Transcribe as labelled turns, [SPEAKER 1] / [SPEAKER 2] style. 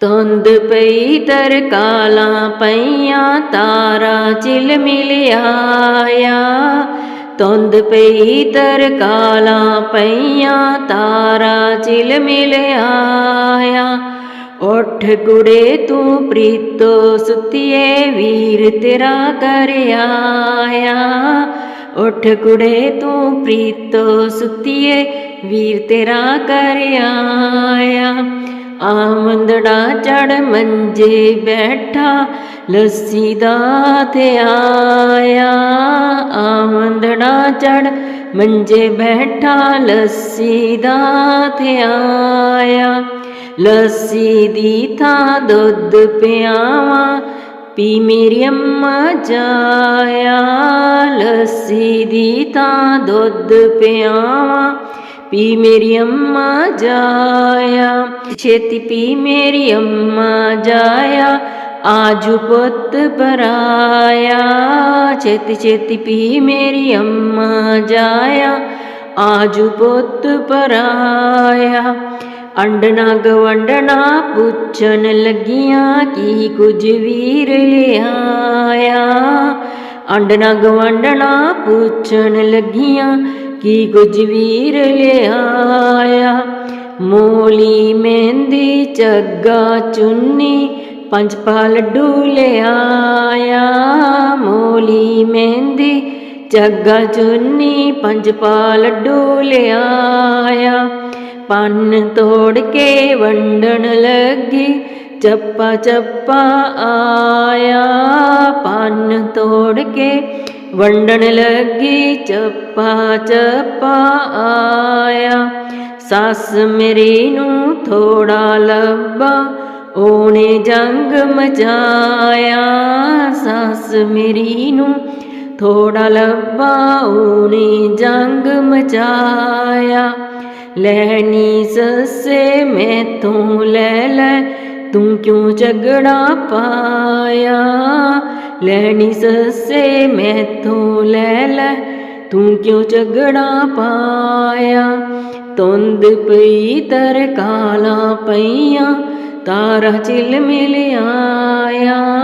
[SPEAKER 1] ਤੁੰਦ ਪਈ ਤਰਕਾਲਾਂ ਪਈਆਂ ਤਾਰਾ ਚਿਲ ਮਿਲ ਆਇਆ। ਤੁੰਦ ਪਈ ਤਰਕਾਲਾਂ ਪਈਆਂ ਤਾਰਾ ਚਿਲ ਮਿਲ ਆਇਆ। ਉੱਠ ਕੁੜੇ, ਤੂੰ ਪ੍ਰੀਤੋ, ਸੁਤੀਏ ਵੀਰ ਤੇਰਾ ਕਰ ਆਇਆ। ਉੱਠ ਕੁੜੇ, ਤੂੰ ਪ੍ਰੀਤੋ, ਸੁਤੀਏ ਵੀਰ ਤੇਰਾ ਕਰ ਆਇਆ। ਆਮੰਦੜਾ ਚੜ ਮੰਜੇ ਬੈਠਾ, ਲੱਸੀ ਦਾ ਤੇ ਆਇਆ। ਆਮੰਦੜਾ ਚੜ ਮੰਜੇ ਬੈਠਾ, ਲੱਸੀ ਦਾ ਤੇ ਲੱਸੀ ਦੀ ਥਾਂ ਦੁੱਧ ਪਿਆਵਾਂ, ਪੀ ਮੇਰੀ ਅੰਮਾ ਜਾਇਆ। ਲੱਸੀ ਦੀ ਥਾਂ ਦੁੱਧ ਪਿਆਵਾਂ ਪੀ ਮੇਰੀ ਅੰਮਾ ਜਾਇਆ। ਛੇਤੀ ਪੀ ਮੇਰੀ ਅੰਮਾ ਜਾਇਆ, ਆਜੂ ਪੁੱਤ ਪਰਾਇਆ ਛੇਤੀ ਛੇਤੀ ਪੀ ਮੇਰੀ ਅੰਮਾ ਜਾਇਆ, ਆਜੂ ਪੁੱਤ ਪਰਾਇਆ ਅੰਡਣਾ ਗਵੰਡਣਾ ਪੁੱਛਣ ਲੱਗੀਆਂ, ਕੀ ਕੁਝ ਵੀਰ ਲਿਆਇਆ। ਅੰਡਣਾ ਗਵੰਡਣਾ ਪੁੱਛਣ ਲੱਗੀਆਂ ਕੀ ਕੁਝ ਵੀਰ ਲਿਆਇਆ? ਮੋਲੀ, ਮਹਿੰਦੀ ਚੱਗਾ ਚੁੰਨੀ, ਪੰਜ ਪਾ ਲੱਡੂ ਲਿਆਇਆ। ਮੋਲੀ, ਮਹਿੰਦੀ ਚੱਗਾ ਚੁੰਨੀ, ਪੰਜ ਪਾ ਲੱਡੂ ਲਿਆਇਆ। ਪੰਨ ਤੋੜ ਕੇ ਵੰਡਣ ਲੱਗੀ, ਚੱਪਾ ਚੱਪਾ ਆਇਆ। ਪੰਨ ਤੋੜ ਕੇ ਵੰਡਣ ਲੱਗੀ, ਚੱਪਾ ਚੱਪਾ ਆਇਆ। ਸੱਸ ਮੇਰੀ ਨੂੰ ਥੋੜਾ ਲੱਭਾ, ਉਹਨੇ ਜੰਗ ਮਚਾਇਆ। ਸੱਸ ਮੇਰੀ ਨੂੰ ਥੋੜਾ ਲੱਭਾ, ਉਹਨੇ ਜੰਗ ਮਚਾਇਆ। ਲੈਣੀ ਸੱਸੇ, ਮੈਥੋਂ ਲੈ ਲੈ, ਤੂੰ ਕਿਉਂ ਝਗੜਾ ਪਾਇਆ? ਲੈਣੀ ਸੱਸੇ ਮੈਥੋਂ ਲੈ ਲੈ, ਤੂੰ ਕਿਉਂ ਝਗੜਾ ਪਾਇਆ? ਤੁੰਦ ਪਈ ਤਰਕਾਲਾ ਪਈਆਂ, ਤਾਰਾ ਚਿਲ ਮਿਲ ਆਇਆ।